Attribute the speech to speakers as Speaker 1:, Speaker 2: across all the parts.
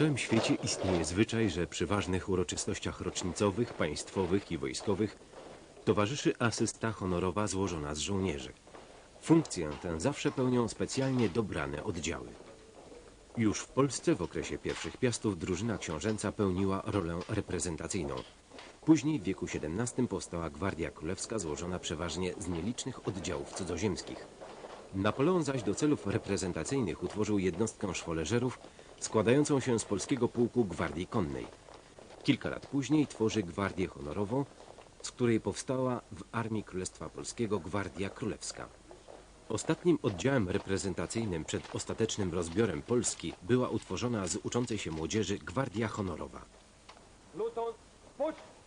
Speaker 1: Całym świecie istnieje zwyczaj, że przy ważnych uroczystościach rocznicowych, państwowych i wojskowych towarzyszy asysta honorowa złożona z żołnierzy. Funkcję tę zawsze pełnią specjalnie dobrane oddziały. Już w Polsce w okresie pierwszych piastów drużyna książęca pełniła rolę reprezentacyjną. Później w wieku XVII powstała Gwardia Królewska złożona przeważnie z nielicznych oddziałów cudzoziemskich. Napoleon zaś do celów reprezentacyjnych utworzył jednostkę szwoleżerów składającą się z polskiego pułku Gwardii Konnej. Kilka lat później tworzy Gwardię Honorową, z której powstała w Armii Królestwa Polskiego Gwardia Królewska. Ostatnim oddziałem reprezentacyjnym przed ostatecznym rozbiorem Polski była utworzona z uczącej się młodzieży Gwardia Honorowa.
Speaker 2: Luton, puść!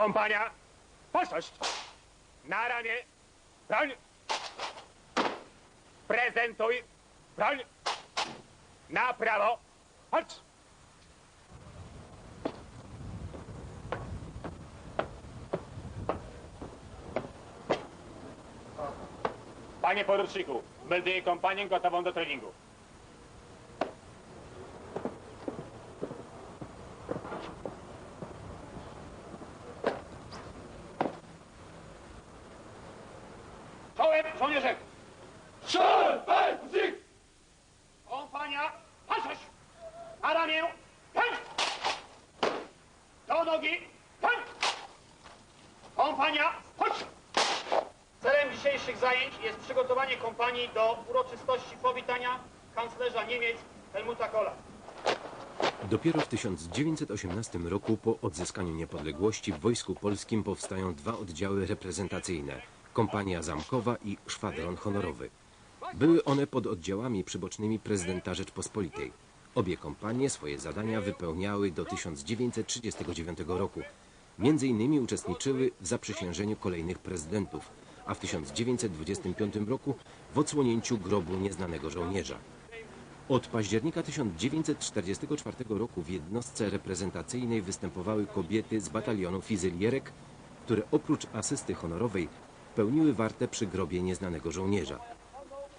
Speaker 2: Kompania, posłość! Na ramię, broń! Prezentuj, broń! Na prawo, chodź! Panie poruczniku, melduję kompanię gotową do treningu. 5 jest przygotowanie kompanii do uroczystości powitania kanclerza Niemiec Helmuta Kohla.
Speaker 1: Dopiero w 1918 roku po odzyskaniu niepodległości w Wojsku Polskim powstają dwa oddziały reprezentacyjne – Kompania Zamkowa i Szwadron Honorowy. Były one pod oddziałami przybocznymi prezydenta Rzeczpospolitej. Obie kompanie swoje zadania wypełniały do 1939 roku. Między innymi uczestniczyły w zaprzysiężeniu kolejnych prezydentów – a w 1925 roku w odsłonięciu grobu nieznanego żołnierza. Od października 1944 roku w jednostce reprezentacyjnej występowały kobiety z batalionu fizylierek, które oprócz asysty honorowej pełniły wartę przy grobie nieznanego żołnierza.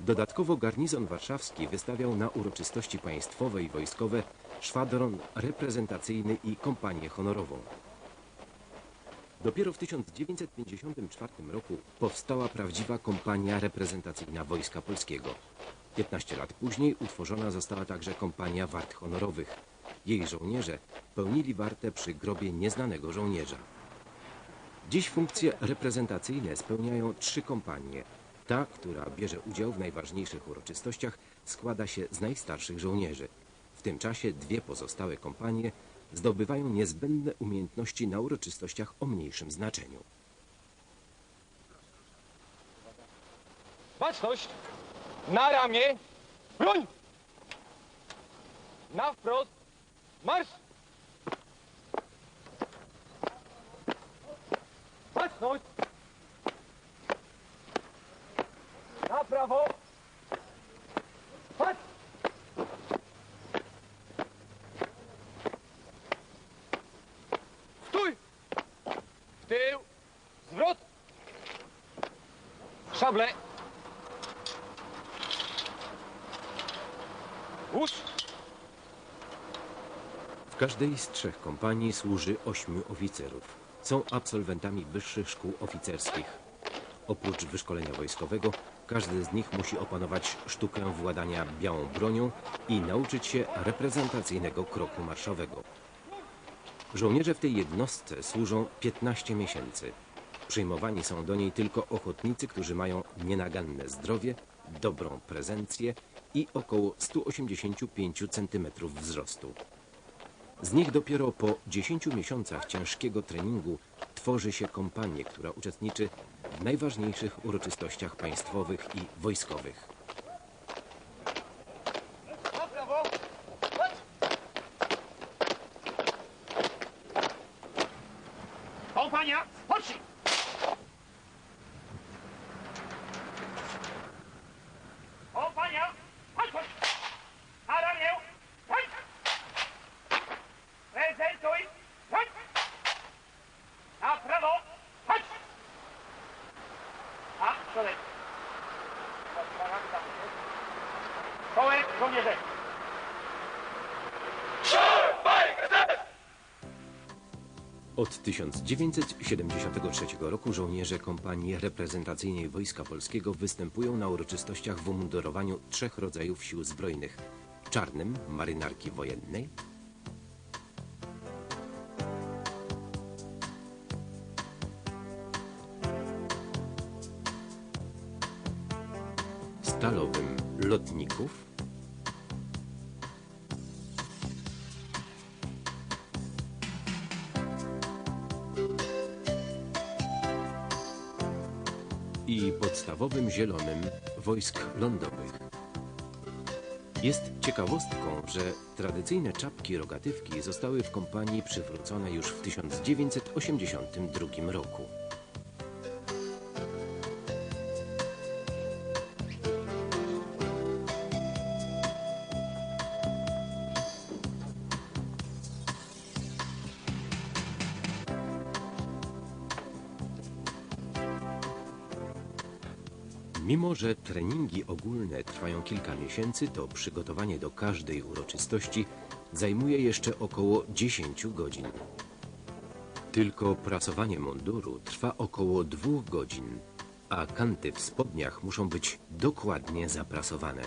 Speaker 1: Dodatkowo garnizon warszawski wystawiał na uroczystości państwowe i wojskowe szwadron reprezentacyjny i kompanię honorową. Dopiero w 1954 roku powstała prawdziwa kompania reprezentacyjna Wojska Polskiego. 15 lat później utworzona została także kompania wart honorowych. Jej żołnierze pełnili wartę przy grobie nieznanego żołnierza. Dziś funkcje reprezentacyjne spełniają trzy kompanie. Ta, która bierze udział w najważniejszych uroczystościach, składa się z najstarszych żołnierzy. W tym czasie dwie pozostałe kompanie zdobywają niezbędne umiejętności na uroczystościach o mniejszym znaczeniu.
Speaker 2: Baczność! Na ramię, broń! Na wprost, marsz! Baczność! Na prawo! Patrz! Stój! W tył! Zwrot!
Speaker 1: W każdej z trzech kompanii służy ośmiu oficerów. Są absolwentami wyższych szkół oficerskich. Oprócz wyszkolenia wojskowego, każdy z nich musi opanować sztukę władania białą bronią i nauczyć się reprezentacyjnego kroku marszowego. Żołnierze w tej jednostce służą 15 miesięcy. Przyjmowani są do niej tylko ochotnicy, którzy mają nienaganne zdrowie, dobrą prezencję i około 185 cm wzrostu. Z nich dopiero po 10 miesiącach ciężkiego treningu tworzy się kompanię, która uczestniczy w najważniejszych uroczystościach państwowych i wojskowych.
Speaker 2: Kompania, chodź! Kompania, chodź, chodź! Na ramię, chodź! Prezentuj, chodź! Na Przodek. Kołek, żołnierze.
Speaker 1: Od 1973 roku żołnierze kompanii reprezentacyjnej Wojska Polskiego występują na uroczystościach w umundurowaniu trzech rodzajów sił zbrojnych. Czarnym marynarki wojennej, stalowym lotników, zielonym wojsk lądowych. Jest ciekawostką, że tradycyjne czapki rogatywki zostały w kompanii przywrócone już w 1982 roku. Mimo, że treningi ogólne trwają kilka miesięcy, to przygotowanie do każdej uroczystości zajmuje jeszcze około 10 godzin. Tylko prasowanie munduru trwa około dwóch godzin, a kanty w spodniach muszą być dokładnie zaprasowane.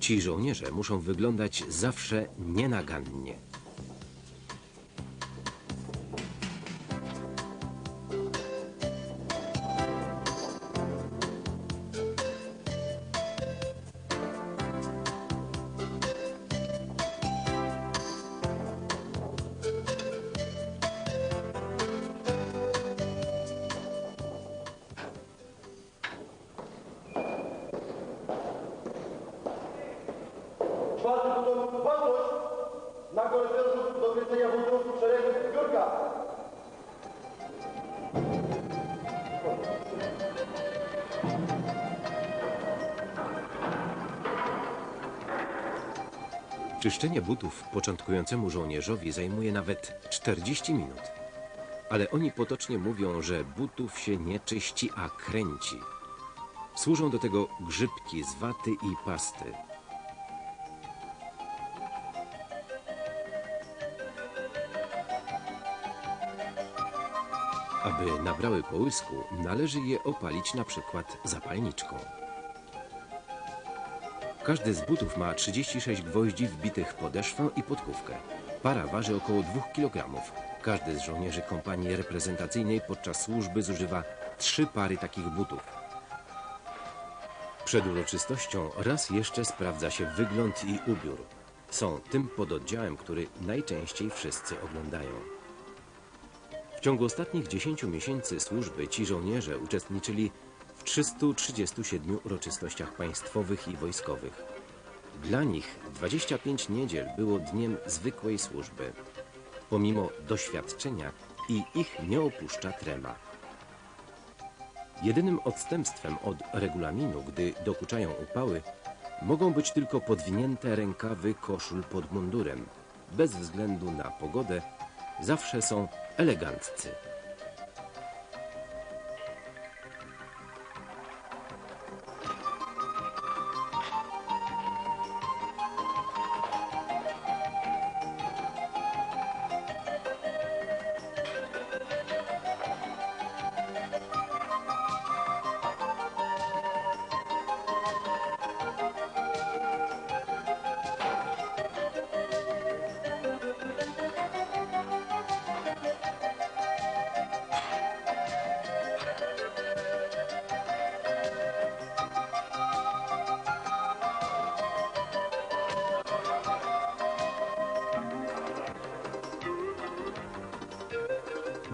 Speaker 1: Ci żołnierze muszą wyglądać zawsze nienagannie.
Speaker 3: Czwarty buton uważność na korytarzu do kręcenia butów w szeregu zbiórka.
Speaker 1: Czyszczenie butów początkującemu żołnierzowi zajmuje nawet 40 minut. Ale oni potocznie mówią, że butów się nie czyści, a kręci. Służą do tego grzybki z waty i pasty. Aby nabrały połysku, należy je opalić na przykład zapalniczką. Każdy z butów ma 36 gwoździ wbitych podeszwę i podkówkę. Para waży około 2 kg. Każdy z żołnierzy kompanii reprezentacyjnej podczas służby zużywa trzy pary takich butów. Przed uroczystością raz jeszcze sprawdza się wygląd i ubiór. Są tym pododdziałem, który najczęściej wszyscy oglądają. Ciągu ostatnich 10 miesięcy służby ci żołnierze uczestniczyli w 337 uroczystościach państwowych i wojskowych. Dla nich 25 niedziel było dniem zwykłej służby. Pomimo doświadczenia i ich nie opuszcza trema. Jedynym odstępstwem od regulaminu, gdy dokuczają upały, mogą być tylko podwinięte rękawy koszul pod mundurem. Bez względu na pogodę zawsze są eleganccy.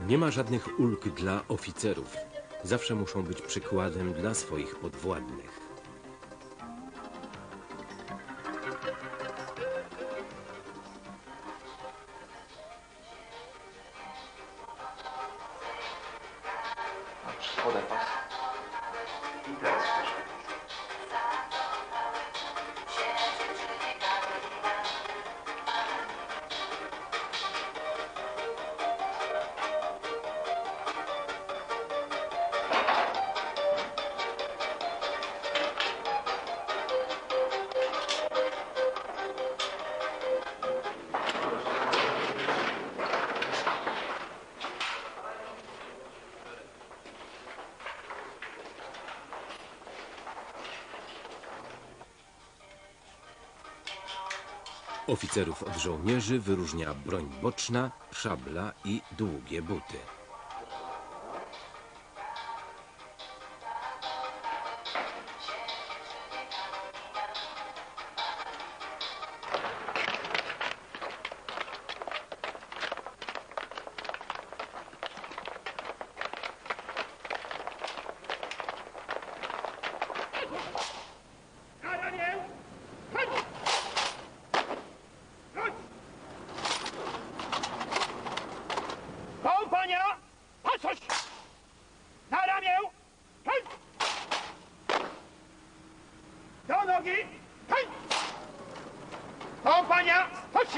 Speaker 1: Nie ma żadnych ulg dla oficerów. Zawsze muszą być przykładem dla swoich podwładnych. Oficerów od żołnierzy wyróżnia broń boczna, szabla i długie buty
Speaker 2: ramię! Chodź! Chodź! Kompania! Patrzeć! Na ramię! Chodź! Do nogi! Chodź! Kompania! Chodź!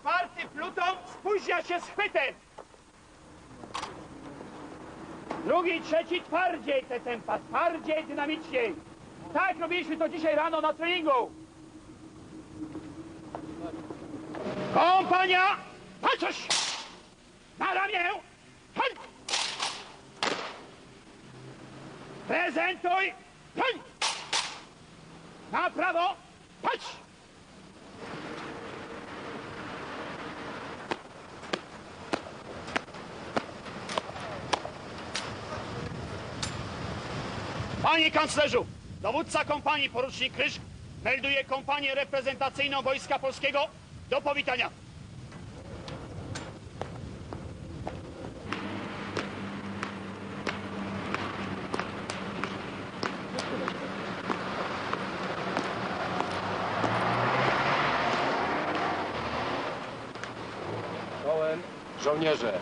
Speaker 2: Czwarty pluton spóźnia się z chwytem! Drugi, trzeci twardziej te tempa, twardziej, dynamiczniej. Tak robiliśmy to dzisiaj rano na treningu. Kompania! Patrz! Na ramię! Chodź! Prezentuj! Chodź! Na prawo! Patrz! Panie kanclerzu, dowódca kompanii porucznik Krysz melduje kompanię reprezentacyjną Wojska Polskiego do powitania.
Speaker 4: Żołnierze,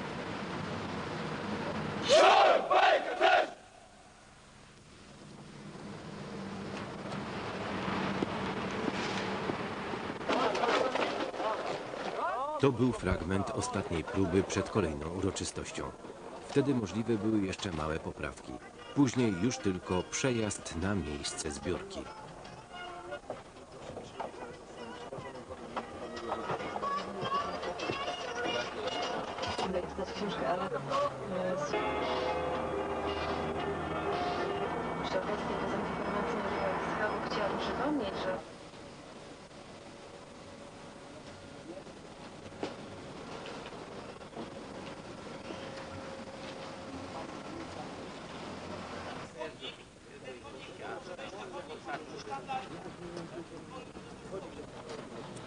Speaker 1: To był fragment ostatniej próby przed kolejną uroczystością. Wtedy możliwe były jeszcze małe poprawki. Później już tylko przejazd na miejsce zbiórki.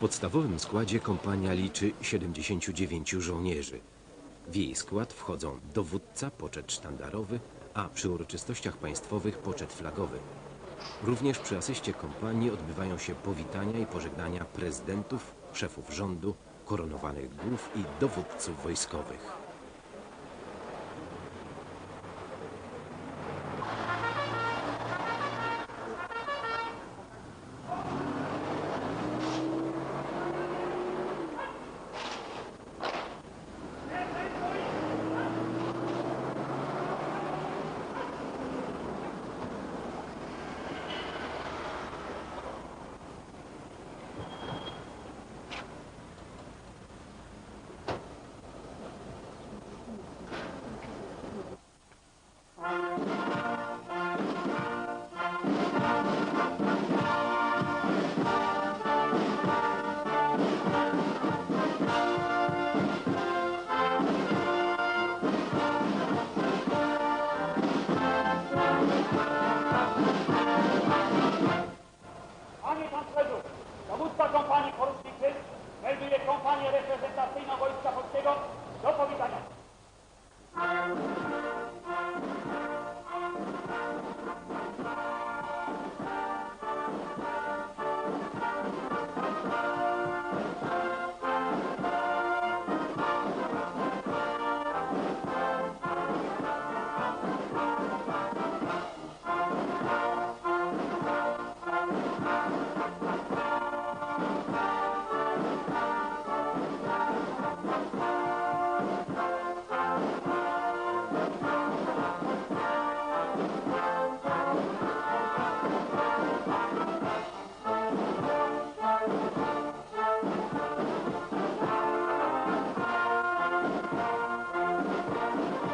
Speaker 1: Podstawowym składzie kompania liczy 79 żołnierzy. W jej skład wchodzą dowódca, poczet sztandarowy, a przy uroczystościach państwowych poczet flagowy. Również przy asyście kompanii odbywają się powitania i pożegnania prezydentów, szefów rządu, koronowanych głów i dowódców wojskowych.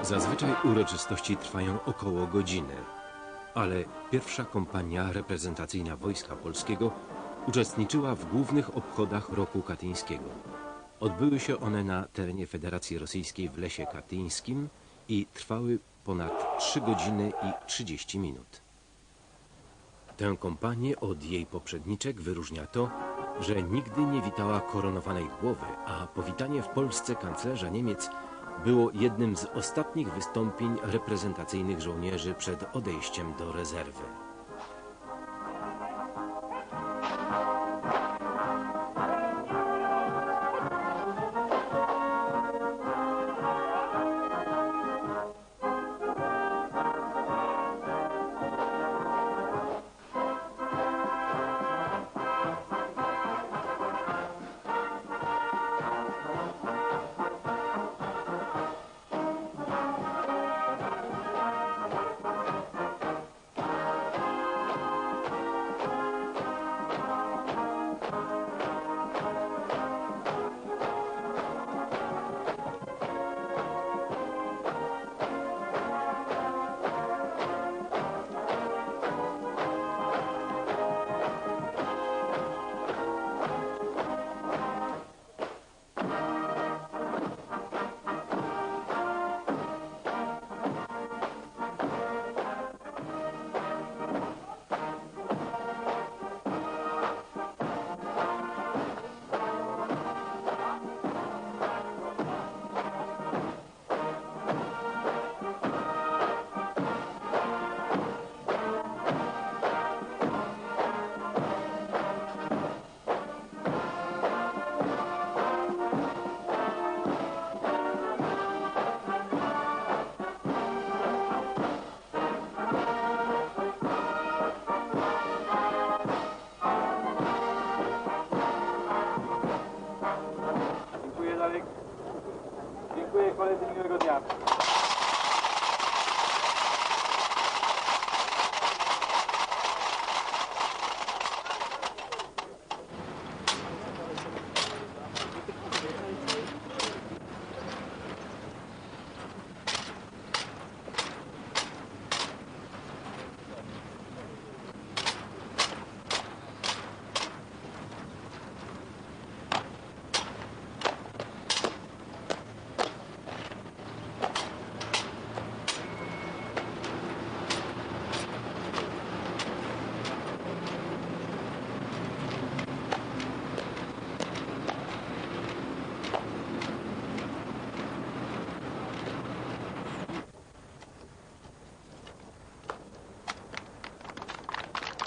Speaker 1: Zazwyczaj uroczystości trwają około godziny, ale pierwsza kompania reprezentacyjna Wojska Polskiego uczestniczyła w głównych obchodach roku katyńskiego. Odbyły się one na terenie Federacji Rosyjskiej w Lesie Katyńskim i trwały ponad 3 godziny i 30 minut. Tę kompanię od jej poprzedniczek wyróżnia to, że nigdy nie witała koronowanej głowy, a powitanie w Polsce kanclerza Niemiec było jednym z ostatnich wystąpień reprezentacyjnych żołnierzy przed odejściem do rezerwy.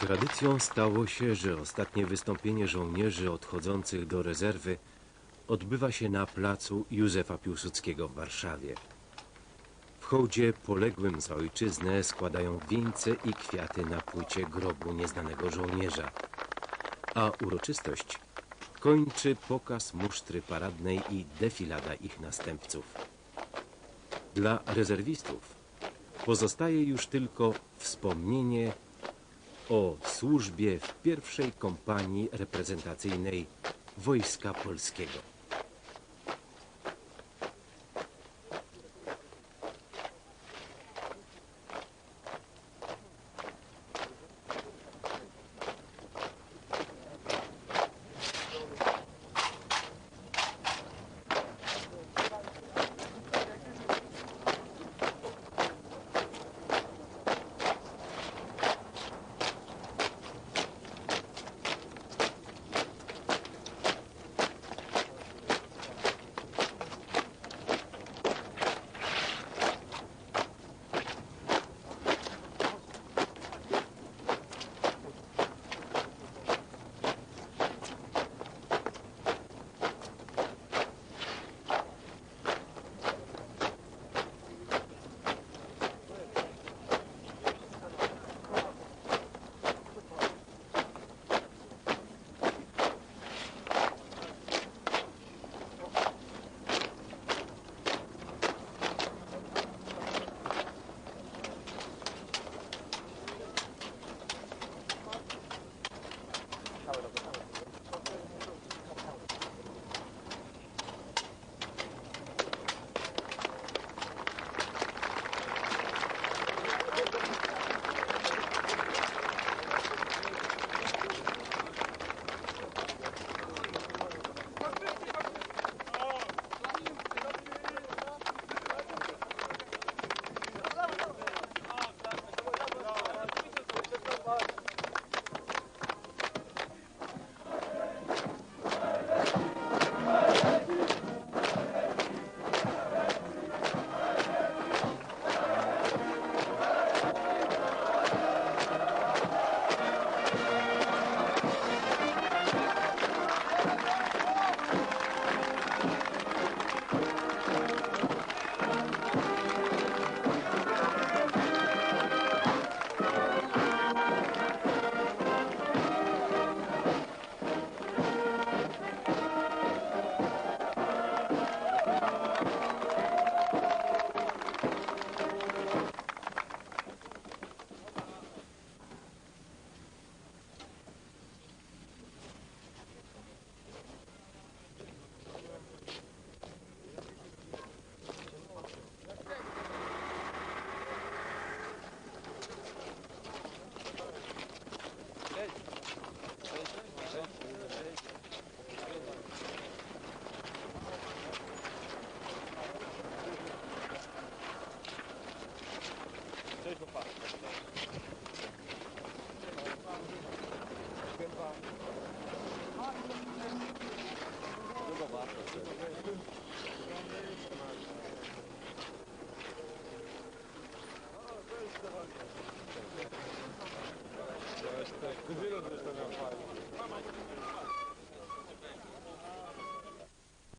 Speaker 1: Tradycją stało się, że ostatnie wystąpienie żołnierzy odchodzących do rezerwy odbywa się na placu Józefa Piłsudskiego w Warszawie. W hołdzie poległym za ojczyznę składają wieńce i kwiaty na płycie grobu nieznanego żołnierza, a uroczystość kończy pokaz musztry paradnej i defilada ich następców. Dla rezerwistów pozostaje już tylko wspomnienie o służbie w pierwszej kompanii reprezentacyjnej Wojska Polskiego.